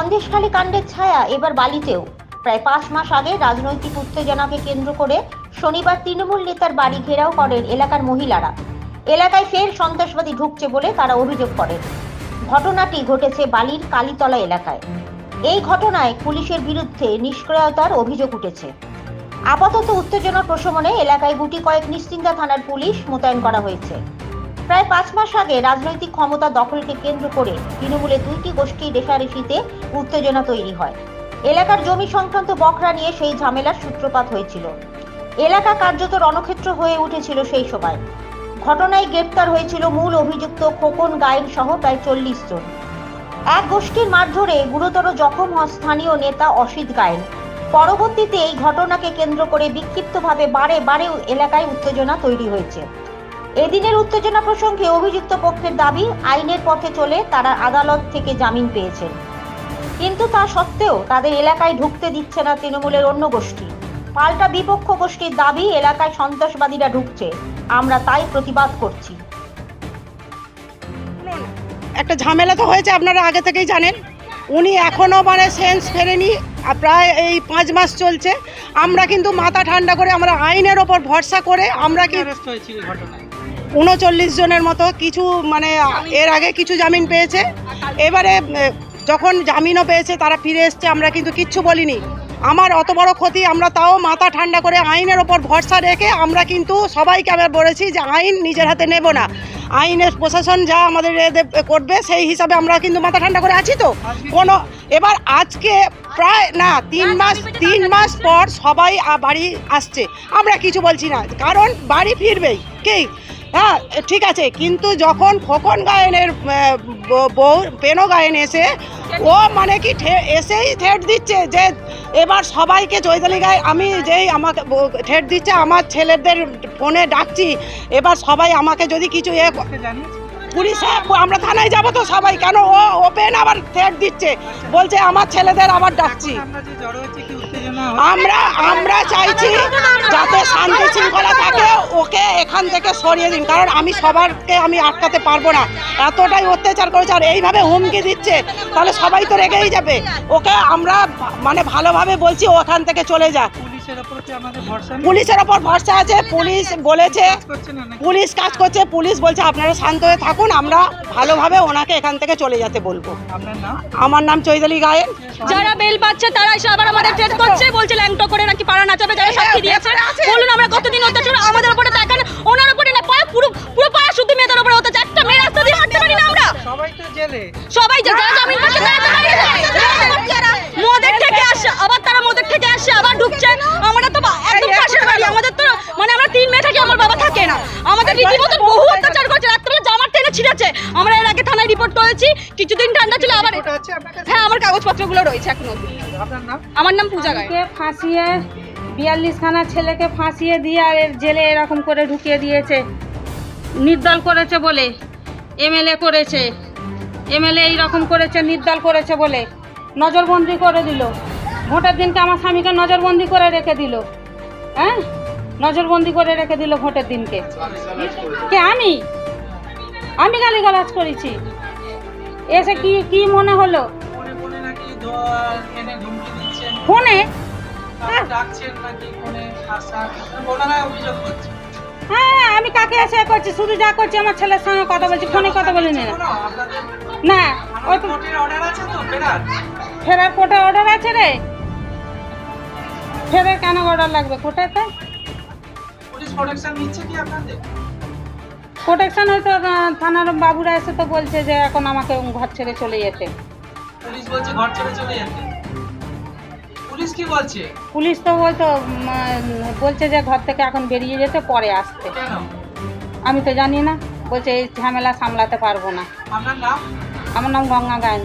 সন্দেশখালী কাণ্ডের ছায়া এবার বালিতেও। প্রায় পাঁচ মাস আগে রাজনৈতিক উত্তেজনাকে কেন্দ্র করে শনিবার তৃণমূল নেতার বাড়ি ঘেরাও করেন এলাকার মহিলারা। এলাকায় ফের সন্ত্রাসবাদী ঢুকছে বলে তারা অভিযোগ করেন। ঘটনাটি ঘটেছে বালির কালীতলা এলাকায়। এই ঘটনায় পুলিশের বিরুদ্ধে নিষ্ক্রিয়তার অভিযোগ উঠেছে। আপাতত উত্তেজনা প্রশমনে এলাকায় গুটি কয়েক নিশ্চিন্তা থানার পুলিশ মোতায়েন করা হয়েছে। প্রায় পাঁচ মাস আগে রাজনৈতিক ক্ষমতা দখলকে কেন্দ্র করে তৃণমূলের দুইটি গোষ্ঠী রেশারেশিতে উত্তেজনা তৈরি হয়। এলাকার জমি সংক্রান্ত বখরা নিয়ে সেই ঝামেলার সূত্রপাত হয়েছিল। এলাকা কার্যত রণক্ষেত্র হয়ে উঠেছিল সেই সময় ঘটনায় গ্রেপ্তার হয়েছিল মূল অভিযুক্ত খোকন গায়েন সহ প্রায় চল্লিশ জন। এক গোষ্ঠীর মারধরে গুরুতর জখম হন স্থানীয় নেতা অসিত গায়েন পরবর্তীতে এই ঘটনাকে কেন্দ্র করে বিক্ষিপ্তভাবে বারে বারে এলাকায় উত্তেজনা তৈরি হয়েছে। এদিনের উত্তেজনা প্রসঙ্গে অভিযুক্ত পক্ষের দাবি আইনের পথে চলে তারা আদালত থেকে জামিন পেয়েছেন। কিন্তু তা সত্ত্বেও তাদের এলাকায় ঢুকতে দিচ্ছে না তৃণমূলের অন্য গোষ্ঠী। পাল্টা বিপক্ষ গোষ্ঠীর দাবি এলাকায় সন্ত্রাসবাদীরা ঢুকছে। আমরা তাই প্রতিবাদ করছি। একটা ঝামেলা তো হয়েছে আপনারা আগে থেকেই জানেন। উনি এখনও মানে সেন্স ফেরেনি আর প্রায় এই পাঁচ মাস চলছে। আমরা কিন্তু মাথা ঠান্ডা করে আমরা আইনের ওপর ভরসা করে আমরা কি উনচল্লিশ জনের মতো কিছু মানে এর আগে কিছু জামিন পেয়েছে। এবারে যখন জামিনও পেয়েছে তারা ফিরে এসছে আমরা কিন্তু কিচ্ছু বলিনি। আমার অত বড় ক্ষতি আমরা তাও মাথা ঠান্ডা করে আইনের ওপর ভরসা রেখে আমরা কিন্তু সবাইকে আমরা বলেছি যে আইন নিজের হাতে নেব না। আইনের প্রশাসন যা আমাদের করবে সেই হিসাবে আমরা কিন্তু মাথা ঠান্ডা করে আছি তো। কোনো এবার আজকে প্রায় না তিন মাস তিন মাস পর সবাই বাড়ি আসছে। আমরা কিছু বলছি না কারণ বাড়ি ফিরবেই। কি? হ্যাঁ ঠিক আছে, কিন্তু যখন খোকন গায়নের বউ পেনো গায়ন এসে, ও মানে কি এসেই থ্রেট দিচ্ছে যে এবার সবাইকে চৈতালি গায়ে আমি যেই আমাকে ঠেট দিচ্ছে, আমার ছেলেদের ফোনে ডাকছি, এবার সবাই আমাকে যদি কিছু এ পুলিশে আমরা থানায় যাব তো সবাই, কেন ও ওপেন আবার থ্রেট দিচ্ছে, বলছে আমার ছেলেদের আবার ডাকছি। আমরা? আমরা চাইছি যাতে শান্তি শৃঙ্খলা থাকে, ওকে এখান থেকে সরিয়ে দিন। কারণ আমি সবারকে আমি আটকাতে পারব না। এতটাই অত্যাচার করেছে, আর এইভাবে হুমকি দিচ্ছে, তাহলে সবাই তো রেগেই যাবে। ওকে আমরা মানে ভালোভাবে বলছি, ওখান থেকে চলে যা। পুলিশের ওপর ভরসা আছে পুলিশ বলেছে? পুলিশ কাজ করছে পুলিশ বলছে আপনারা শান্ত হয়ে থাকুন আমরা ভালোভাবে ওনাকে এখান থেকে চলে যেতে বলব আমার নাম চৈতালি গায়েন যারা বেল পাচ্ছে তারা এসে আবার আমাদের ট্রেড করছে বলছে ল্যাংটো করে নাকি পাড়া নাচাবে যারা সাক্ষী দিয়েছে বলুন আমরা কতদিন অত্যাচার আমাদের উপরে দেখেন ওনার উপরে না পায়ে পুরো পুরো পায়ে শুধু মেয়েদের উপরে অত্যাচার একটা মেয়ে রাস্তা দিয়ে হাঁটতে পারি না আমরা সবাই তো জেলে সবাই যে যারা জামিন পাচ্ছে তারা তো বাড়ি যায়। মোদের থেকে আসে আবার তারা মোদের থেকে আসে আবার ঢুকছে। আমরা তো একদম পাশের বাড়ি। আমাদের তো মানে আমরা তিন মেয়ে থাকি আমার বাবা থাকে না। আমাদের রীতিমতো বহু অত্যাচার করছে। রাত্রে জামার টেনে ছিঁড়েছে। আমরা এর আগে থানায় রিপোর্ট করেছি। কিছুদিন ঠান্ডা ছিল আবার হ্যাঁ আমার কাগজপত্রগুলো রয়েছে এখনও আমার নাম পূজা গায় ফাঁসিয়ে বিয়াল্লিশ খানা ছেলেকে ফাঁসিয়ে দিয়ে আর এর জেলে এরকম করে ঢুকিয়ে দিয়েছে। নির্দল করেছে বলে। এমএলএ করেছে। এমএলএ এইরকম করেছে নির্দল করেছে বলে। নজরবন্দি করে দিল। ভোটের দিনকে আমার স্বামীকে নজরবন্দি করে রেখে দিল। হ্যাঁ? নজরবন্দি করে রেখে দিল ভোটের দিনকে। কে আমি? আমি গালিগালাজ করেছি। এসে কি কি মনে হলো? ফোনে হ্যাঁ আমি কাকে এসে করছি? শুধু যা করছি আমার ছেলের সঙ্গে কথা বলছি ফোনে কথা বলিনি না। না ওই তো অর্ডার আছে তো ফেরার? ফেরার কোর্টে অর্ডার আছে রে। ফেরার কেন অর্ডার লাগবে কোর্টেতে পুলিশ প্রোটেকশন নিচ্ছে কি আপনাদের? প্রোটেকশন হয়তো থানার বাবুরা এসে তো বলছে যে এখন আমাকে ঘর ছেড়ে চলে যেতে। পুলিশ বলছে ঘর ছেড়ে চলে যেতে। পুলিশ কি বলছে? পুলিশ তো হয়তো বলছে যে ঘর থেকে এখন বেরিয়ে যেতে পরে আসতে। আমি তো জানি না। বলছে এই ঝামেলা সামলাতে পারব না। আপনার নাম? আমার নাম গঙ্গা গায়ন